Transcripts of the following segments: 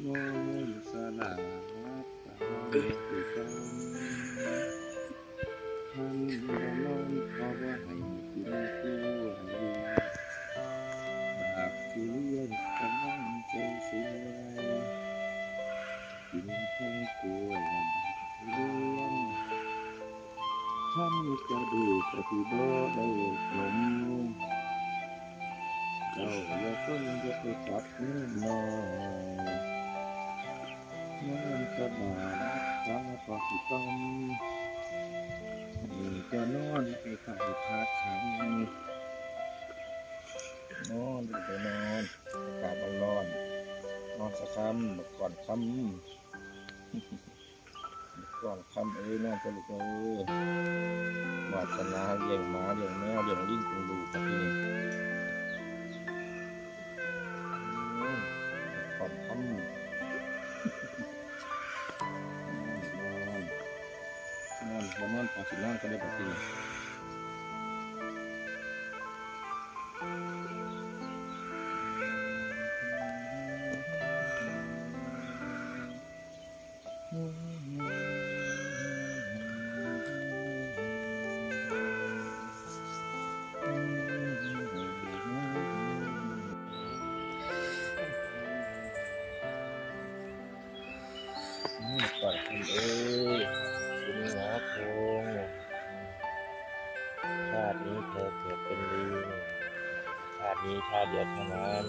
โง่สลาวัดตาตุกันท่านบ่นอนเพราะว่าให้กินคู่ให้บากที่เลี้ยงกำลังใจสวยกินทั้งกล้วยและบากที่เลี้ยงท่านจะดูกะทิบ่ได้ขมเจ้าอย่าต้องจะไปจับนิดหน่อย นอนสบายตาพอสิต้อมนี่จะนอนไปใส่พักขังนอนไปนอนอากาศมันร้อน นอนสักคำก่อนคำก่อนคำเอ้ยนอนจะลุกเอ้ยวาสนาเลี้ยงหมาเลี้ยงแมวเลี้ยงลิงเป็นลูกับพี่ก่อนทำ นอนนอนประมาณปสิบนอนก็ องชาตินี้เธอเกิดเป็นลิงชาตินี้ชาติเดียวเท่านั้น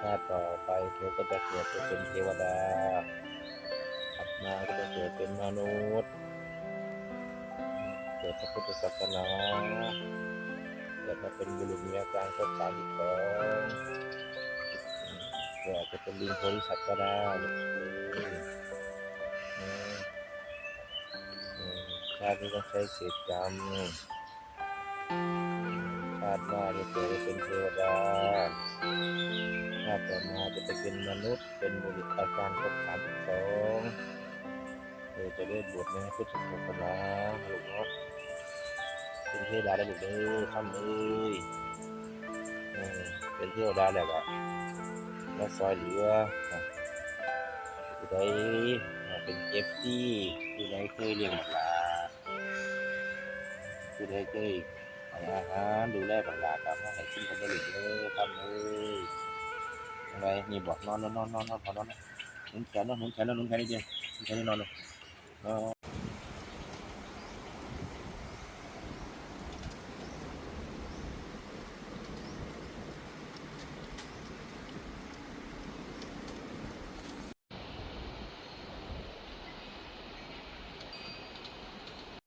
ชาติต่อไปเธอก็จะเกิดเป็นเทวดาถัดมาก็จะเกิดเป็นมนุษย์ เกิดพระพุทธศาสนาเกิดมาเป็นบุรุษมีอาการครบสามสิบสองก็อาจจะเป็นลิงโพธิสัตว์ก็ได้าตินี้ต้องใช้เศษกรรมชาติหน้าจะเกิดเป็นเทวดาชาติต่อมาจะไปเป็นมนุษย์ เป็นบุรุษอาการครบสามสองเธอจะได้บวชในพุทธศาสนาลูกเนาะเป็นเทวดาได้ลูกเด้อคำเอ้ยเป็นเทวดาแล้วก็มาซอยเหลืออะผู้ใดอ่าเป็นเอฟซีผู้ใดเคยเลี้ยงหมา ผู้ใดเคยให้อาหารดูแลบังลาครับให้กินกันได้ลูกเลยทำเลยอะไรนี่บอกนอนนอนนอนนอนนอนพอนอนนะหนุนแขนนอนหนุนแขนนอนหนุนแขนนิดเดียวหนุนแขนนอนลงนอน